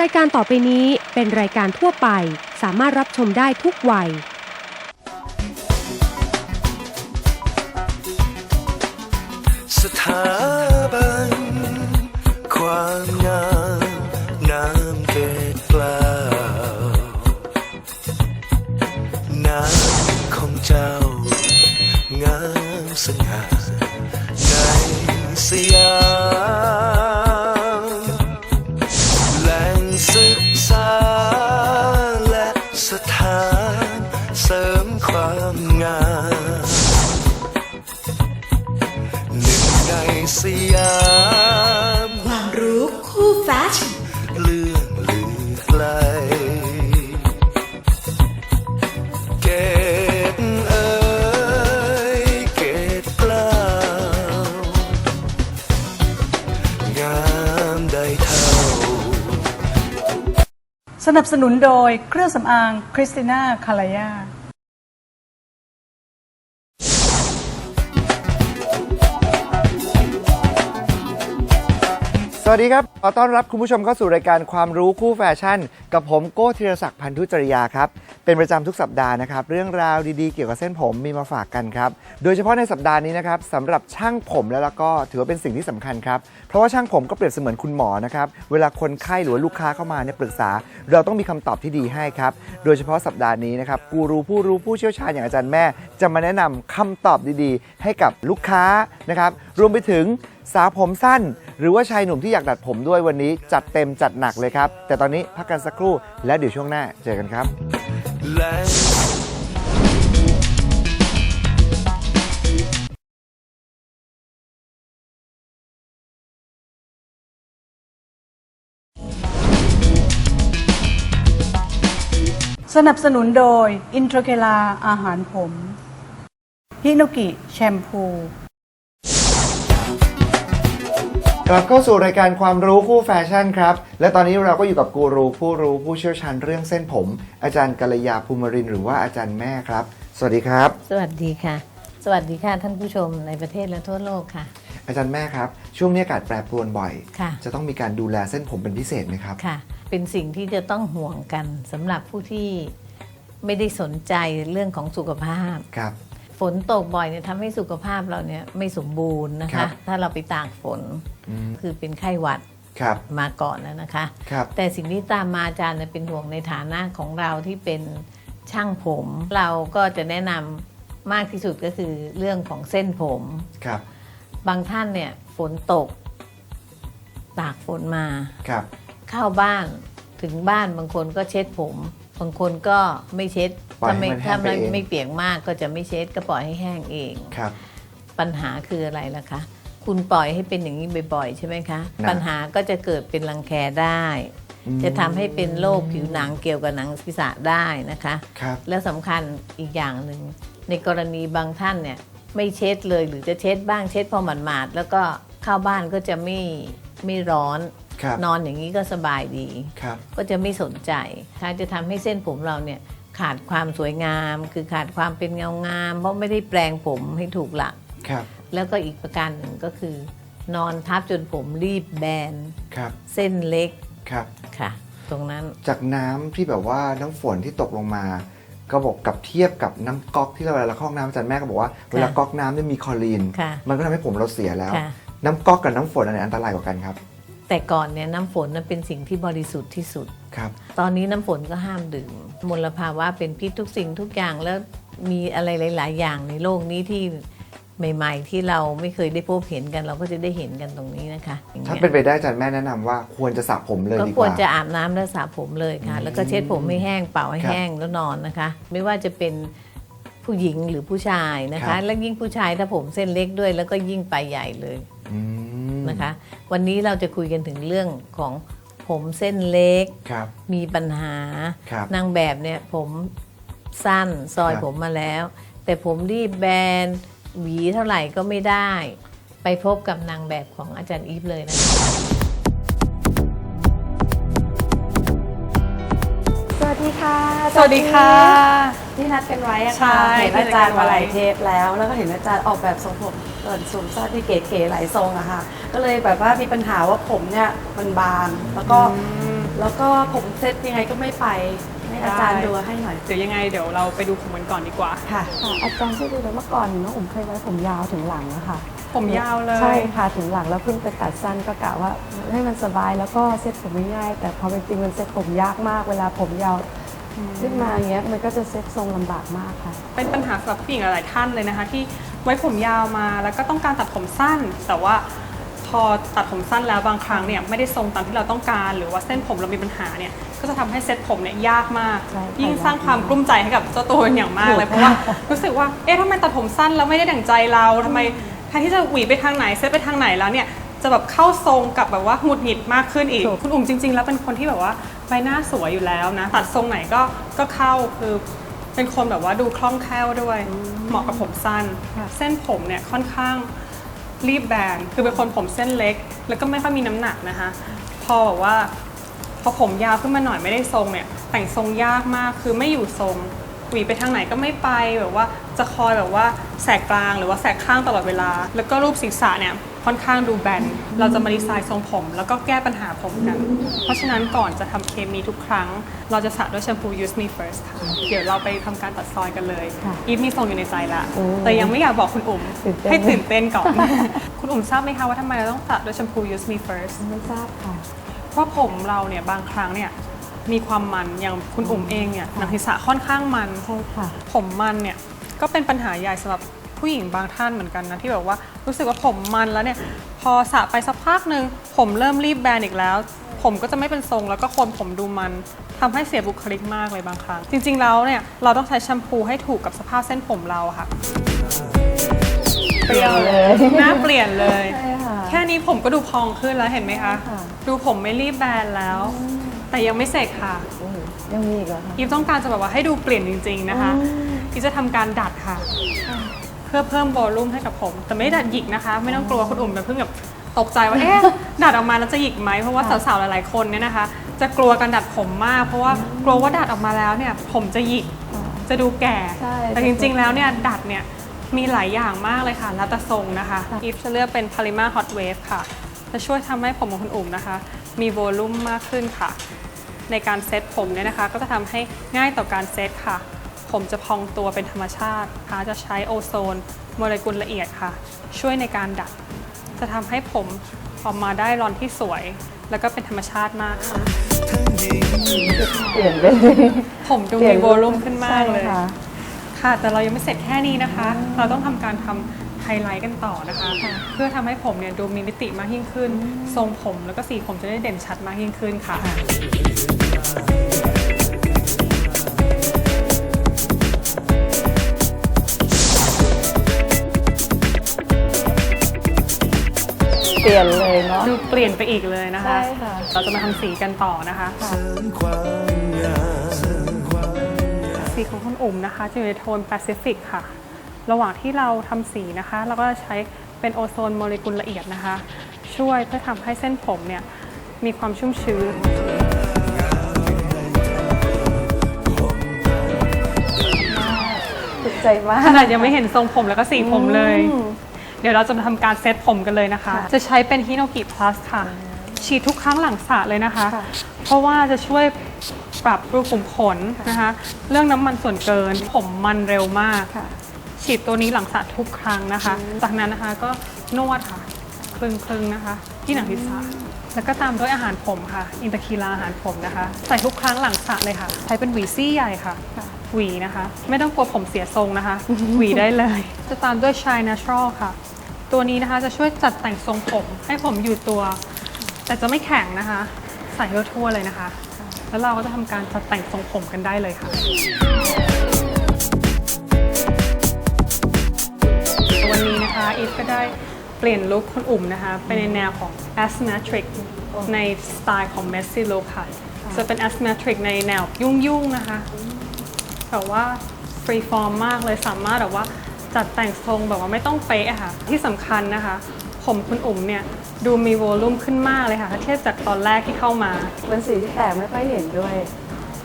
รายการต่อไปนี้เป็นรายการทั่วไป สามารถรับชมได้ทุกวัย สถา ความงามหนึ่งในสยามความรู้คู่แฟชั่นเรื่องลือไกลเกตเอ่ยเกตกล้างามได้เท่า สนับสนุนโดยเครื่องสำอางคริสติน่าคาลายา วัสดีครับ ขอต้อนรับคุณผู้ชมเข้าสู่รายการความรู้คู่แฟชั่น กับผมโก้ธีรศักดิ์พันธุจริยาครับ เป็นประจำทุกสัปดาห์นะครับ เรื่องราวดีๆ เกี่ยวกับเส้นผมมีมาฝากกันครับ โดยเฉพาะในสัปดาห์นี้นะครับสำหรับช่างผมแล้วก็ถือว่าเป็นสิ่งที่สำคัญครับ ราะว่าช่างผมก็เปรียบเสมือนคุณหมอนะครับ เวลาคนไข้หรือลูกค้าเข้ามาเนี่ยปรึกษา เราต้องมีคำตอบที่ดีให้ครับ โดยเฉพาะสัปดาห์นี้นะครับ กูรูผู้รู้ผู้เชี่ยวชาญอย่างอาจารย์แม่ จะมาแนะนำคำตอบดีๆ ให้กับลูกค้านะครับ รวมไปถึงสาวผมสั้น หรือว่าชายหนุ่มที่อยากดัดผมด้วยวันนี้ จัดเต็มจัดหนักเลยครับ แต่ตอนนี้พักกันสักครู่ แล้วเดี๋ยวช่วงหน้าเจอกันครับ สนับสนุนโดยอินโทรเคลาอาหารผมฮิโนกิแชมพู กลับเข้าสู่รายการความรู้คู่แฟชั่นครับ และตอนนี้เราก็อยู่กับกูรูผู้รู้ผู้เชี่ยวชาญเรื่องเส้นผม อาจารย์กัลยาภูมิรินทร์หรือว่าอาจารย์แม่ครับ สวัสดีครับ สวัสดีค่ะ สวัสดีค่ะท่านผู้ชมในประเทศและทั่วโลกค่ะ อาจารย์แม่ครับ ช่วงนี้อากาศแปรปรวนบ่อย ค่ะ จะต้องมีการดูแลเส้นผมเป็นพิเศษไหมครับ ค่ะ เป็นสิ่งที่จะต้องห่วงกันสำหรับผู้ที่ไม่ได้สนใจเรื่องของสุขภาพ ครับ ฝนตกบ่อยเนี่ยทำให้สุขภาพเราเนี่ยไม่สมบูรณ์นะครัคะ บ ถ้าเราไปตากฝนอืมคือเป็นไข้หวัดครับ มาก่อนแล้วนะคะ ครับ แต่สิ่งที่ตามมาอาจารย์เนี่ยเป็นห่วงในฐานะของเราที่เป็นช่างผม เราก็จะแนะนำมากที่สุดก็คือเรื่องของเส้นผม ครับ บางท่านเนี่ยฝนตก ตากฝนมา ครับ เข้าบ้านถึงบ้านบางคนก็เช็ดผม บางคนก็ไม่เช็ดปล่อยถ้าให้ไม่มันแห้ถ้างไปไม่เอง ไม่เปียกมากก็จะไม่เช็ดก็ปล่อยให้แห้งเอง ครับ ปัญหาคืออะไรล่ะคะ คุณปล่อยให้เป็นอย่างนี้บ่อยๆ ใช่ไหมคะ นะ ปัญหาก็จะเกิดเป็นรังแคได้ อืมจะทำให้เป็นโรคผิวหนังเกี่ยวกับหนังศีรษะได้นะคะ ครับ แล้วสำคัญอีกอย่างหนึ่ง ในกรณีบางท่านเนี่ยไม่เช็ดเลยหรือจะเช็ดบ้างเช็ดพอหมาดๆแล้วก็เข้าบ้านก็จะไม่ไม่ร้อน ครับนอนอย่างนี้ก็สบายดี ครับก็จะไม่สนใจถ้าจะทำให้เส้นผมเราเนี่ยขาดความสวยงาม คือขาดความเป็นเงางาม เพราะไม่ได้แปลงผมให้ถูกหลัก ครับแล้วก็อีกประการหนึ่งก็คือ นอนทับจนผมรีบแบน ครับเส้นเล็กครับ ค่ะ ตรงนั้นจากน้ำที่แบบว่าน้ำฝนที่ตกลงมา ก็บอกกับเทียบกับน้ำก๊อกที่เราเวลาเราเข้าห้องน้ำอาจารย์แม่ก็บอกว่าเวลาก๊อกน้ำเนี่ยมีคลอรีน ค่ะ มันก็ทำให้ผมเราเสียแล้ว ค่ะ น้ำก๊อกกับน้ำฝนอันไหนอันตรายกว่ากันครับ แต่ก่อนเนี่ยน้ำฝนนั้นเป็นสิ่งที่บริสุทธิ์ที่สุด ครับ ตอนนี้น้ำฝนก็ห้ามดื่มมลภาวะเป็นพิษทุกสิ่งทุกอย่างแล้วมีอะไรหลาย ๆ อย่างในโลกนี้ที่ใหม่ ๆ ที่เราไม่เคยได้พบเห็นกัน เราก็จะได้เห็นกันตรงนี้นะคะอย่งถ้างี้ยเป็นไปได้อาจารย์แม่แนะนำว่าควรจะสระผมเลยก็ดีกควรว่า จะอาบน้ำและสระผมเลยค่ะ แล้วก็เช็ดผมให้แห้งเป่าให้ครับแห้งแล้วนอนนะคะ ไม่ว่าจะเป็นผู้หญิงหรือผู้ชายนะครัคะ บ และยิ่งผู้ชายถ้าผมเส้นเล็กด้วย แล้วก็ยิ่งไปใหญ่เลย อืม นะคะ วันนี้เราจะคุยกันถึงเรื่องของผมเส้นเล็ก ครับมีปัญหา ครับนางแบบเนี่ยผมสั้นซอยครับผมมาแล้ว แต่ผมรีบแบนหวีเท่าไหร่ก็ไม่ได้ ไปพบกับนางแบบของอาจารย์อีฟเลยนะคะ สวัสดีค่ะสวัสดีค่ะที่นัดกันไว้อะใช่ค่ะเห็นอาจารย์ที่นัดกันไว้มาหลายเทปแล้ว แล้วก็เห็นอาจารย์ออกแบบทรงผม เปิดสูงสั้นที่เก๋ๆหลายทรงอะค่ะ ก็เลยแบบว่ามีปัญหาว่าผมเนี่ยมันบานแล้วก็แล้วก็ผมเซ็ตยังไงก็ไม่ไปให้อาจารย์ดูให้หน่อยเดี๋ยวยังไงเดี๋ยวเราไปดูผมกันก่อนดีกว่าค่ะค่ะอาจารย์ช่วยดูเลยเมื่อก่อนน้องอุ๋มเคยไว้ผมยาวถึงหลังอะค่ะผมยาวเลยใช่ค่ะถึงหลังแล้วเพิ่งไปตัดสั้นก็กะว่าให้มันสบายแล้วก็เซ็ตผมง่ายๆแต่พอเป็นจริงมันเซ็ตผมยากมากเวลาผมยาวขึ้นมาอย่างเงี้ยมันก็จะเซ็ตทรงลำบากมากค่ะ เป็นปัญหาสำหรับผู้หญิงหลายๆท่านเลยนะคะ ที่ ไว้ผมยาวมา แล้วก็ต้องการตัดผมสั้น แต่ว่าพอตัดผมสั้นแล้วบางครั้งเนี่ยไม่ได้ทรงตามที่เราต้องการ หรือว่าเส้นผมเรามีปัญหาเนี่ยก็จะทำให้เซ็ตผมเนี่ยยากมากใช่ค่ะยิ่งสร้างความกลุ้มใจให้กับเจ้าตัวเป็นอย่างมากเลยเพราะว่ารู้สึกว่าเอ๊ะทำไมตัดผมสั้นแล้วไม่ได้ดั่งใจเราทำไมแทนที่จะหวีไปทางไหนเซ็ตไปทางไหนแล้วเนี่ยจะแบบเข้าทรงกับแบบว่าหงุดหงิดมากขึ้นอีก คุณอุ่มจริง ๆ แล้วเป็นคนที่แบบว่าใบหน้าสวยอยู่แล้วนะ ตัดทรงไหนก็ก็เข้าคือ เป็นคนแบบว่าดูคล่องแคล่วด้วย เหมาะกับผมสั้น เส้นผมเนี่ยค่อนข้างรีบแบนคือเป็นคนผมเส้นเล็ก แล้วก็ไม่ค่อยมีน้ำหนักนะคะ พอแบบว่าพอผมยาวขึ้นมาหน่อยไม่ได้ทรงเนี่ย แต่งทรงยากมากคือไม่อยู่ทรงห วีไปทางไหนก็ไม่ไปแบบว่าจะคอยแบบว่าแสกกลางหรือว่าแสกข้างตลอดเวลา แล้วก็รูปศีรษะเนี่ยค่อนข้างดูแบน เราจะมาดีไซน์ทรงผม แล้วก็แก้ปัญหาผมกัน เพราะฉะนั้นก่อนจะทำเคมีทุกครั้ง เราจะสระด้วยแชมพู Use Me First ค่ะ เดี๋ยวเราไปทำการตัดซอยกันเลย ค่ะอีฟมีทรงอยู่ในใจละ โอ้แต่ยังไม่อยากบอกคุณอุ๋มตื่นเต้น ให้ตื่นเต้นก่อน คุณอุ๋มทราบไหมคะว่าทำไมเราต้องสระด้วยแชมพู Use Me First ไม่ทราบค่ะ เพราะผมเราเนี่ยบางครั้งเนี่ย มีความมันอย่างคุณอุ๋มเองเนี่ยหนังศีรษะค่อนข้างมันใช่ค่ะ ผมมันเนี่ยก็เป็นปัญหาใหญ่สำหรับผู้หญิงบางท่านเหมือนกันนะที่แบบว่ารู้สึกว่าผมมันแล้วเนี่ยพอสระไปสักพักหนึ่งผมเริ่มรีบแบนอีกแล้ว ผมก็จะไม่เป็นทรงแล้วก็โคนผมดูมันทำให้เสียบุคลิกมากเลยบางครั้ง จริง ๆ แล้วเนี่ยเราต้องใช้แชมพูให้ถูกกับสภาพเส้นผมเราอะค่ะเปลี่ยนเลยหน้าเปลี่ยนเลยใช่ค่ะแค่นี้ผมก็ดูพองขึ้นแล้วเห็นไหมคะค่ะดูผมไม่รีบแบนแล้ว แต่ยังไม่เสร็จค่ะโอ้โหยังมีอีกเหรอคะ อีฟต้องการจะแบบว่าให้ดูเปลี่ยนจริง ๆนะคะอีฟจะทำการดัดค่ะ เพื่อเพิ่มโวลูมให้กับผม แต่ไม่ได้ดัดหยิกนะคะ ไม่ต้องกลัวคุณอุ่มแบบเพิ่งแบบตกใจว่า เอ๊ะ ดัดออกมาแล้วจะหยิกไหมเพราะว่าสาวๆหลายๆคนเนี่ยนะคะ จะกลัวการดัดผมมาก เพราะว่ากลัวว่าดัดออกมาแล้วเนี่ยผมจะหยิกจะดูแก่ ใช่แต่จริงๆแล้วเนี่ยดัดเนี่ยมีหลายอย่างมากเลยค่ะแล้วแต่ทรงนะคะอีฟจะเลือกเป็น Polymer Hot Wave ค่ะ จะช่วยทำให้ผมของคุณอุ่มนะคะ มีโวลูมมากขึ้นค่ะ ในการเซตผมเนี่ยนะคะ ก็จะทำให้ง่ายต่อการเซตค่ะ ผมจะพองตัวเป็นธรรมชาตินะคะจะใช้โอโซนโมเลกุลละเอียดค่ะ ช่วยในการดัด จะทำให้ผมออกมาได้รอนที่สวย แล้วก็เป็นธรรมชาติมากค่ะ เปลี่ยนไปเลย ผมดูเปลี่มียนโวลูมขึ้นมากเลย ใช่ค่ะ ค่ะ แต่เรายังไม่เสร็จแค่นี้นะคะ เราต้องทำการทำ ไฮไลท์กันต่อนะคะ เพื่อทำให้ผมเนี่ยดูมีมิติมากยิ่งขึ้น ทรงผมแล้วก็สีผมจะได้เด่นชัดมากยิ่งขึ้นค่ะ เปลี่ยนเลยเนาะ ดูเปลี่ยนไปอีกเลยนะคะ ใช่ค่ะ เราจะมาทำสีกันต่อนะคะเสริมความงามเสริมความงามสีของคุณอุ่มนะคะ จะอยู่ในโทนแปซิฟิกค่ะ ระหว่างที่เราทำสีนะคะ เราก็จะใช้เป็นโอโซนโมเลกุลละเอียดนะคะ ช่วยเพื่อทำให้เส้นผมเนี่ยมีความชุ่มชื้นถูกใจมากขนาดยังไม่เห็นทรงผมแล้วก็สีผมเลย เดี๋ยวเราจะมาทำการเซตผมกันเลยนะคะ จะใช้เป็นฮิโนกิ plus ค่ะ ฉีดทุกครั้งหลังสระเลยนะคะค่ะเพราะว่าจะช่วยปรับรูขุมขนนะคะ เรื่องน้ำมันส่วนเกินผมมันเร็วมากค่ะ ฉีดตัวนี้หลังสระทุกครั้งนะคะ จากนั้นนะคะก็นวดค่ะคลึงคลึงๆนะคะ ที่หนังศีรษะแล้วก็ตามด้วยอาหารผมค่ะ อินตาคีลาอาหารผมนะคะ ใส่ทุกครั้งหลังสระเลยค่ะ ใช้เป็นหวีซี่ใหญ่ค่ะ หวีนะคะ ไม่ต้องกลัวผมเสียทรงนะคะ หวีได้เลย จะตามด้วย Shine Natural ค่ะ ตัวนี้นะคะจะช่วยจัดแต่งทรงผม ให้ผมอยู่ตัว แต่จะไม่แข็งนะคะ ใส่ทั่วๆเลยนะคะ แล้วเราก็จะทำการจัดแต่งทรงผมกันได้เลยค่ะ นนี้นะคะอีฟก็ได้เปลี่ยนลุคคุณอุ่มนะคะไปในแนวของ asymmetric ในสไตล์ของ messy look ค่ะ จะเป็น asymmetric ในแนวยุ่งๆนะคะ แต่ว่า free form มากเลยสามารถแบบว่าจัดแต่งทรงแบบว่าไม่ต้องเป๊ะอะค่ะ ที่สำคัญนะคะ ผมคุณอุ่มเนี่ยดูมีโวลูมขึ้นมากเลยค่ะถ้าเทียบจากตอนแรกที่เข้ามา เป็นสีที่แปลกไม่ค่อยเห็นด้วย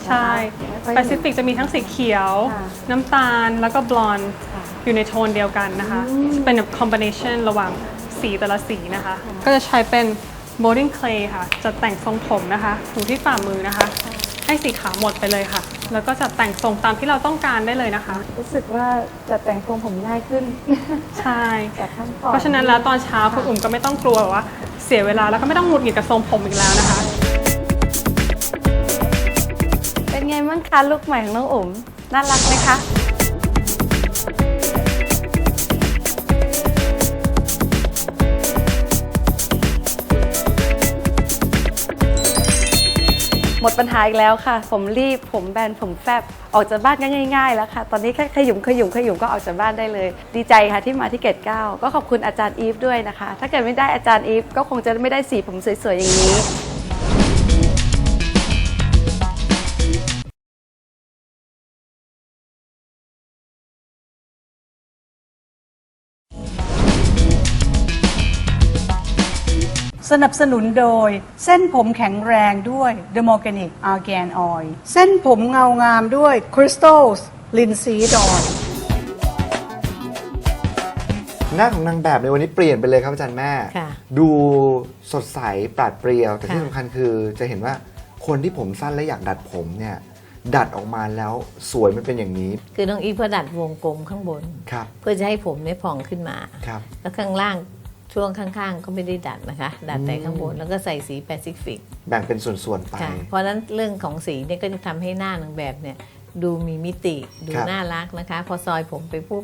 ใช่ ไม่ค่อยแปเห็น ซิฟิกจะมีทั้งสีเขียว ค่ะ น้ำตาลแล้วก็บลอนด์ ค่ะ อยู่ในโทนเดียวกันนะคะ เป็นแบบคอมบิเนชันระหว่างสีแต่ละสีนะคะ ก็จะใช้เป็น bowling clay ค่ะ จะแต่งทรงผมนะคะอยู่ที่ฝ่ามือนะคะ ให้สีขาวหมดไปเลยค่ะ แล้วก็จะแต่งทรงตามที่เราต้องการได้เลยนะคะ รู้สึกว่าจะแต่งทรงผมง่ายขึ้น ใช่ จากขั้นตอนเพราะฉะนั้นแล้วตอนเช้าคุณอุ่มก็ไม่ต้องกลัวแบบว่า เสียเวลาแล้วก็ไม่ต้องหงุดหงิดกับทรงผมอีกแล้วนะคะ เป็นไงบ้างคะลูกใหม่ของน้องอุ๋มน่ารักไหมคะ หมดปัญหาอีกแล้วค่ะ ผมรีบ ผมแบน ผมแฟบ ออกจากบ้านง่ายๆ แล้วค่ะ ตอนนี้แค่ขยุมขยุมขยุมก็ออกจากบ้านได้เลย ดีใจค่ะที่มาที่เกตเก้าก็ขอบคุณอาจารย์อีฟด้วยนะคะ ถ้าเกิดไม่ได้อาจารย์อีฟก็คงจะไม่ได้สีผมสวยๆอย่างนี้ สนับสนุนโดย เส้นผมแข็งแรงด้วย The Organic Argan Oil เส้นผมเงางามด้วย Crystals Linseed Oil หน้าของนางแบบในวันนี้เปลี่ยนไปเลยครับอาจารย์แม่ ค่ะ ดูสดใสปราดเปรียว แต่ที่ค่ะ สำคัญคือจะเห็นว่าคนที่ผมสั้นและอยากดัดผมเนี่ย ดัดออกมาแล้วสวยมันเป็นอย่างนี้คือน้องอีฟก็ดัดวงกลมข้างบน ครับเพื่อจะให้ผมเนี่ยผ่องขึ้นมา ครับ แล้วข้างล่าง ช่วงข้างๆ ก็ไม่ได้ดัดนะคะ ดัดแต่ข้างบนแล้วก็ใส่สีแปซิฟิกแบ่งเป็นส่วนๆไปค่ะเพราะฉะนั้นเรื่องของสีเนี่ยก็จะทำให้หน้านางแบบเนี่ยดูมีมิติดูครับน่ารักนะคะ พอซอยผมไปปุ๊บ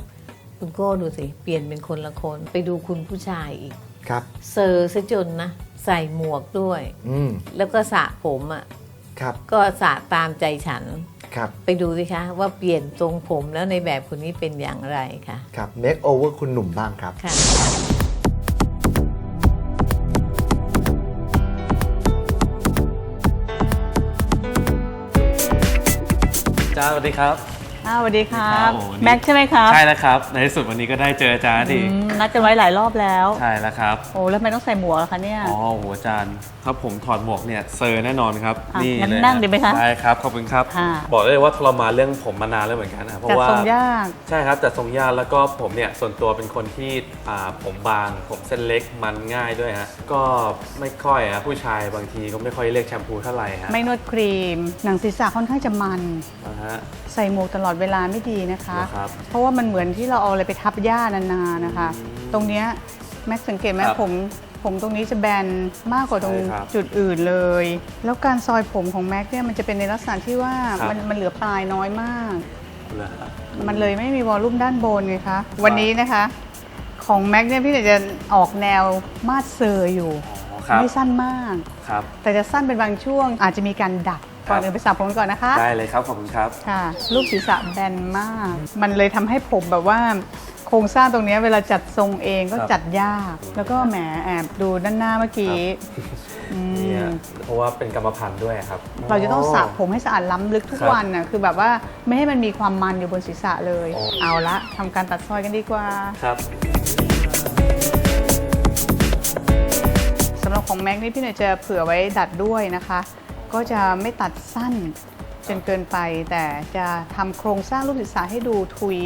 คุณโก้ดูสิ เปลี่ยนเป็นคนละคน ไปดูคุณผู้ชายอีก ครับ เซอร์ซะจนนะ ใส่หมวกด้วย อืมแล้วก็สระผมอะครับก็สระตามใจฉัน ครับไปดูสิคะว่าเปลี่ยนทรงผมแล้วในแบบคนนี้เป็นอย่างไรค่ะ ครับ make over คุณหนุ่มบ้างครับ ค่ะ จ้าสวัสดีครับ อ้าวสวัสดีครับโอ้โหนี่แม็กใช่ไหมครับใช่แล้วครับ ในที่สุดวันนี้ก็ได้เจออาจารย์ทีอืมนัดกันไว้หลายรอบแล้ว ใช่แล้วครับโอ้แล้วทำไมต้องใส่หมวกล่ะคะเนี่ย อ๋อโอ้โหอาจารย์ถ้าผมถอดหมวกเนี่ยเซอร์แน่นอนครับอะนี่งั้นเลยนั่งดีไหมคะใช่ครับขอบคุณครับ ค่ะ บอกได้เลยว่าทรมานเรื่องผมมานานแล้วเหมือนกันนะเพจัดราะว่า ทรงยาก ใช่ครับจัดทรงยากแล้วก็ผมเนี่ยส่วนตัวเป็นคนที่อ่าผมบาง ผมเส้นเล็กมันง่ายด้วยฮะก็ไม่ค่อยอะผู้ชายบางทีก็ไม่ค่อยเรียกแชมพูเท่าไหร่ฮะไม่นวดครีม หนังศีรษะค่อนข้างจะมัน นะฮะ ใส่หมวกตลอดเวลาไม่ดีนะคะ นะครับ เพราะว่ามันเหมือนที่เราเอาอะไรไปทับหญ้านานๆนะคะ ตรงเนี้ยแม็กสังเกตไหมครับผมผมตรงนี้จะแบนมากกว่าตรงใช่ครับจุดอื่นเลย แล้วการซอยผมของแม็กเนี่ยมันจะเป็นในลักษณะที่ว่าครับ มันมันเหลือปลายน้อยมาก เหรอฮะ มันเลยไม่มีวอลลุ่มด้านบนไงคะ วันนี้นะคะ ของแม็กเนี่ยพี่เนี่ยจะออกแนวมาดเซอร์อยู่ อ๋อครับ ไม่สั้นมาก ครับ แต่จะสั้นเป็นบางช่วงอาจจะมีการดัด ก่อนครับอื่นไปสระผมก่อนนะคะ ได้เลยครับ ขอบคุณครับ ค่ะ ลูกศีรษะแบนมาก มันเลยทำให้ผมแบบว่าโครงสร้างตรงเนี้ยเวลาจัดทรงเองก็ครับจัดยาก แล้วก็แหมแอบดูด้านหน้าเมื่อกี้อืมเนี่ยเพราะว่าเป็นกรรมพันธุ์ด้วยครับ เราจะต้องสระผมให้สะอาดล้ำลึกทุกครับวันน่ะคือแบบว่าไม่ให้มันมีความมันอยู่บนศีรษะเลยอ๋อเอาละทำการตัดซอยกันดีกว่าครับสำหรับของแม็กนี่พี่หน่อยจะเผื่อไว้ดัดด้วยนะคะ ก็จะไม่ตัดสั้นจนเกินไป แต่จะทำโครงสร้างรูปศีรษะให้ดูทุย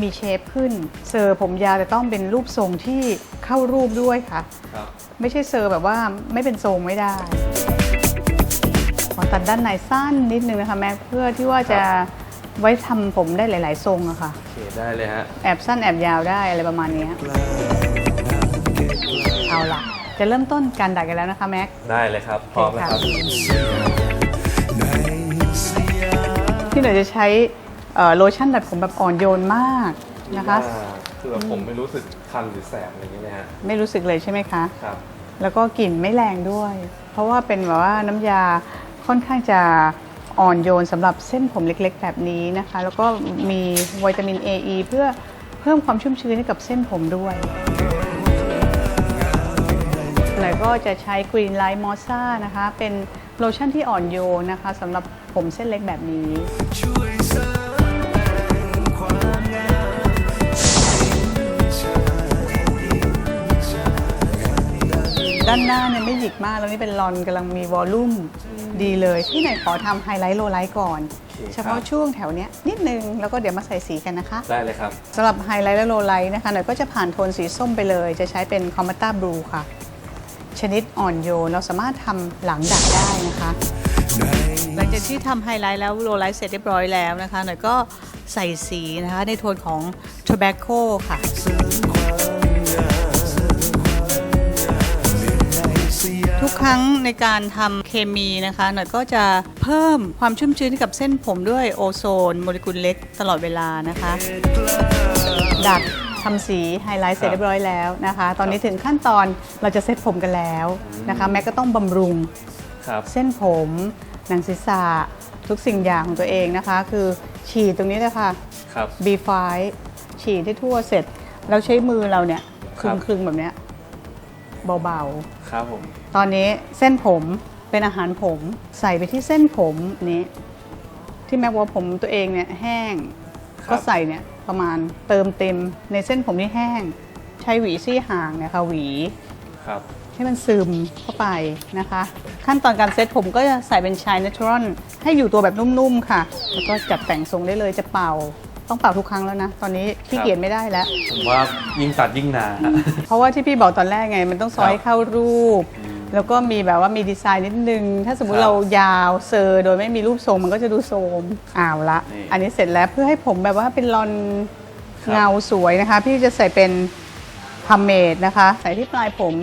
มีเชฟขึ้น เซอร์ผมยาวแต่ต้องเป็นรูปทรงที่เข้ารูปด้วยค่ะ ครับไม่ใช่เซอร์แบบว่าไม่เป็นทรงไม่ได้ขอตัดด้านในสั้นนิดนึงนะคะแม็กเพื่อที่ว่าจะไว้ทำผมได้หลาย ๆ ทรงอะค่ะ โอเคได้เลยฮะ แอบสั้นแอบยาวได้อะไรประมาณนี้เอาล่ะ จะเริ่มต้นการดัดกันแล้วนะคะแม็ก ได้เลยครับ พร้อมแล้วครับ ที่หนูจะใช้เอ่อโลชั่นดัดผมแบบอ่อนโยนมากนะคะ คือแบบผมไม่รู้สึกคันหรือแสบอะไรอย่างเงี้ยนะฮะ ไม่รู้สึกเลยใช่ไหมคะ ครับ แล้วก็กลิ่นไม่แรงด้วย เพราะว่าเป็นแบบว่าน้ำยาค่อนข้างจะอ่อนโยนสำหรับเส้นผมเล็กๆ แบบนี้นะคะ แล้วก็มีวิตามิน A E เพื่อเพิ่มความชุ่มชื้นให้กับเส้นผมด้วย แล้วก็จะใช้ Green Light m o s s a นะคะ เป็นโลชั่นที่อ่อนโยนนะคะสำหรับผมเส้นเล็กแบบนี้ ด้านหน้าเนี่ยไม่หยิกมากแล้วนี่เป็นลอนกำลังมีวอลลุ่มดีเลยที่ไหนขอทำไฮไลท์โลไลท์ก่อน เฉพาะช่วงแถวเนี้ยนิดนึง แล้วก็เดี๋ยวมาใส่สีกันนะคะได้เลยครับ สำหรับไฮไลท์และโลไลท์นะคะหน่อยก็จะผ่านโทนสีส้มไปเลย จะใช้เป็นคอมมัตตาบลูค่ะ ชนิดอ่อนโยน เราสามารถทำหลังดัดได้นะคะ หลังจากที่ทำไฮไลท์แล้วโรลไลท์เสร็จเรียบร้อยแล้วนะคะหน่อยก็ใส่สีนะคะในโทนของ tobacco ค่ะทุกครั้งในการทำเคมีนะคะหน่อยก็จะเพิ่มความชุ่มชื้นให้กับเส้นผมด้วยโอโซนโมเลกุลเล็กตลอดเวลานะคะ ดัด ทำสีไฮไลท์เสร็จเรียบร้อยแล้วนะคะ ตอนนี้ถึงขั้นตอนเราจะเซ็ตผมกันแล้วนะคะแม็กก็ต้องบำรุงครับ เส้นผม หนังศีรษะทุกสิ่งอย่างของตัวเองนะคะ คือฉีดตรงนี้เลยค่ะ ครับ B5 ฉีดให้ทั่วเสร็จ เราใช้มือเราเนี่ยคครัลึบงคลึงๆแบบเนี้ยเบาครับผมๆตอนนี้เส้นผมเป็นอาหารผมใส่ไปที่เส้นผมนี้ ที่แม้ว่าผมตัวเองเนี่ยแห้งครับก็ใส่เนี่ย ประมาณเติมเต็มในเส้นผมที่แห้ง ใช้หวีซี่ห่างเนี่ยค่ะหวีครับให้มันซึมเข้าไปนะคะ ขั้นตอนการเซ็ตผมก็จะใส่เป็นชายเนเชอรัลให้อยู่ตัวแบบนุ่มๆค่ะ แล้วก็จัดแต่งทรงได้เลยจะเป่า ต้องเป่าทุกครั้งแล้วนะ ตอนนี้ขี้เกียจไม่ได้แล้ว ผมว่ายิ่งตัดยิ่งนานฮะเพราะว่าที่พี่บอกตอนแรกไง มันต้องซอยครับให้เข้ารูป แล้วก็มีแบบว่ามีดีไซน์นิดนึง ถ้าสมมุคติรับเรายาวเซอร์โดยไม่มีรูปทรงมันก็จะดูโทรมอ้าวละ นี่อันนี้เสร็จแล้วเพื่อให้ผมแบบว่าเป็นรอนครับ เงาสวยนะคะ พี่จะใส่เป็นพัมเมดนะคะ ใส่ที่ปลายผม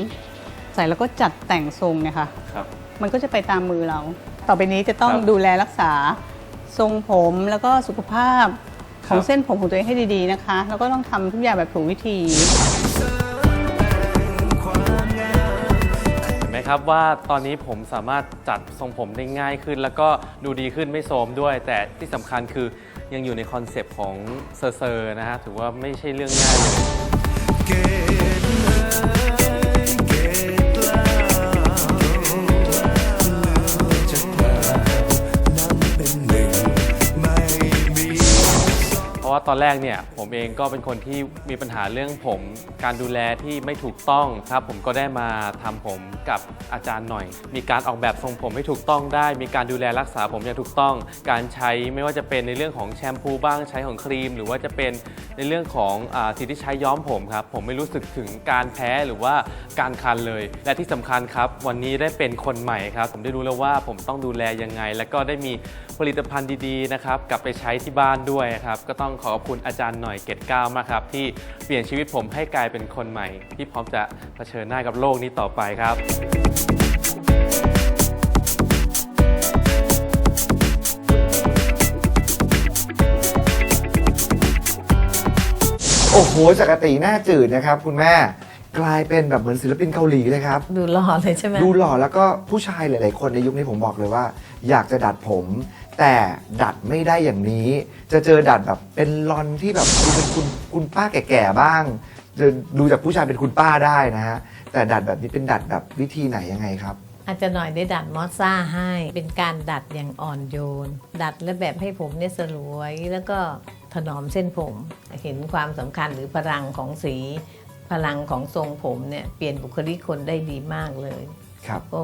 ใส่แล้วก็จัดแต่งทรงเนี่ยค่ะ ครับ มันก็จะไปตามมือเรา ต่อไปนี้จะต้องครับดูแลรักษาทรงผมแล้วก็สุขภาพของครับ เส้นผมของตัวเองให้ดีๆนะคะ แล้วก็ต้องทำทุกอย่างแบบถูกวิธี ครับว่าตอนนี้ผมสามารถจัดทรงผมได้ง่ายขึ้น แล้วก็ดูดีขึ้นไม่โทรมด้วย แต่ที่สำคัญคือยังอยู่ในคอนเซปต์ของเซอร์เซอร์นะฮะถือว่าไม่ใช่เรื่องง่ายเลย ตอนแรกเนี่ยผมเองก็เป็นคนที่มีปัญหาเรื่องผม การดูแลที่ไม่ถูกต้องครับ ผมก็ได้มาทำผมกับอาจารย์หน่อย มีการออกแบบทรงผมให้ถูกต้องได้ มีการดูแลรักษาผมอย่างถูกต้อง การใช้ไม่ว่าจะเป็นในเรื่องของแชมพูบ้างใช้ของครีม หรือว่าจะเป็นในเรื่องของอาสิ่งที่ใช้ย้อมผมครับ ผมไม่รู้สึกถึงการแพ้หรือว่าการคันเลย และที่สำคัญครับ วันนี้ได้เป็นคนใหม่ครับ ผมได้รู้แล้วว่าผมต้องดูแลยังไง และก็ได้มีผลิตภัณฑ์ดีๆนะครับกลับไปใช้ที่บ้านด้วยครับก็ต้องขอขอบคุณอาจารย์หน่อยเกตก้าวมากครับที่เปลี่ยนชีวิตผมให้กลายเป็นคนใหม่ ที่พร้อมจะเผชิญหน้ากับโลกนี้ต่อไปครับโอ้โหจากกติหน้าจืดนะครับ คุณแม่กลายเป็นแบบเหมือนศิลปินเกาหลีเลยครับ ดูหล่อเลยใช่ไหมดูหล่อแล้วก็ผู้ชายหลาย ๆ คนในยุคนี้ผมบอกเลยว่า อยากจะดัดผม แต่ดัดไม่ได้อย่างนี้ จะเจอดัดแบบเป็นลอนที่แบบดูเป็นคุณคุณป้าแก่ๆบ้าง จะดูจากผู้ชายเป็นคุณป้าได้นะฮะ แต่ดัดแบบนี้เป็นดัดแบบวิธีไหนยังไงครับ อาจจะหน่อยได้ดัดมอสซ่าให้ เป็นการดัดอย่างอ่อนโยน ดัดและแบบให้ผมเนี่ยสลวยแล้วก็ถนอมเส้นผม เห็นความสำคัญหรือพลังของสี พลังของทรงผมเนี่ยเปลี่ยนบุคลิกคนได้ดีมากเลย ครับ โอ้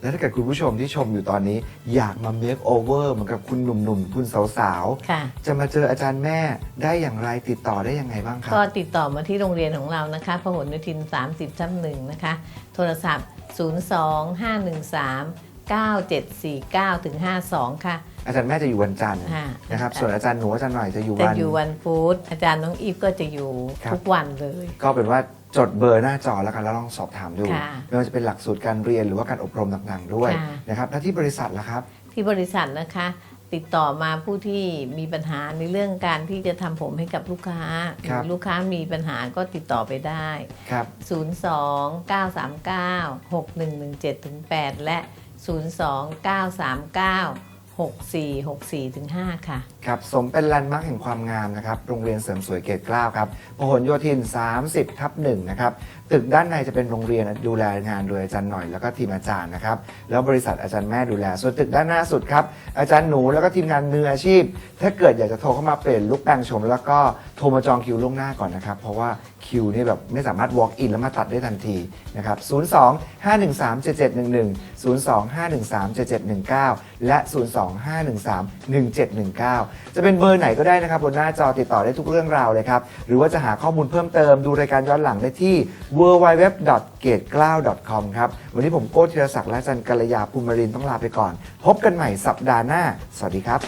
แล้วถ้าเกิดคุณผู้ชมที่ชมอยู่ตอนนี้ อยากมาเมคโอเวอร์เหมือนกับคุณหนุ่มๆ คุณสาวค่ะ ๆ จะมาเจออาจารย์แม่ได้อย่างไรติดต่อได้ยังไงบ้างครับ ก็ติดต่อมาที่โรงเรียนของเรานะคะพหลโยธิน 30ทับหนึ่งนะคะ โทรศัพท์ 02 513 9749ถึง52 ค่ะ อาจารย์แม่จะอยู่วันจันทร์ค่ะนะครับส่วนอาจารย์หนูอาจารย์หน่อยจะอยู่จะวัน อยู่วันพุธอาจารย์น้องอีฟก็จะอยู่ครับ ทุกวันเลย ก็เป็นว่าจดเบอร์หน้าจอแล้วกันแล้วลองสอบถามดูค่ะไม่ว่าจะเป็นหลักสูตรการเรียนหรือว่าการอบรมต่างๆด้วยค่ะ นะครับแล้วที่บริษัทล่ะครับ ที่บริษัทนะคะ ติดต่อมาผู้ที่มีปัญหาในเรื่องการที่จะทำผมให้กับลูกค้าหครัรืบอลูกค้ามีปัญหาก็ติดต่อไปได้ ครับ 02 939 6117ถึง8และ 02 6464ถึง5ค่ะ ครับสมเป็นแลนด์มาร์คแห่งความงามนะครับ โรงเรียนเสริมสวยเกตเกล้าครับพหลโยธิน 30 ทับหนึ่งนะครับ ตึกด้านในจะเป็นโรงเรียนดูแลงานโดยอาจารย์หน่อยแล้วก็ทีมอาจารย์นะครับ แล้วบริษัทอาจารย์แม่ดูแล ส่วนตึกด้านหน้าสุดครับ อาจารย์หนูแล้วก็ทีมงานมืออาชีพ ถ้าเกิดอยากจะโทรเข้ามาเปลี่ยนลุกแปลงชม แล้วก็โทรมาจองคิวล่วงหน้าก่อนนะครับ เพราะว่าคิวนี่แบบไม่สามารถ walk in แล้วมาตัดได้ทันทีนะครับ02 513 7711 025137719 และ 025131719 จะเป็นเบอร์ไหนก็ได้นะครับบนหน้าจอติดต่อได้ทุกเรื่องราวเลยครับ หรือว่าจะหาข้อมูลเพิ่มเติมดูรายการย้อนหลังได้ที่ www.gate9.com ครับ วันนี้ผมโก้ธีรศักดิ์และจันกัลยาภูมิรินต้องลาไปก่อน พบกันใหม่สัปดาห์หน้า สวัสดีครับ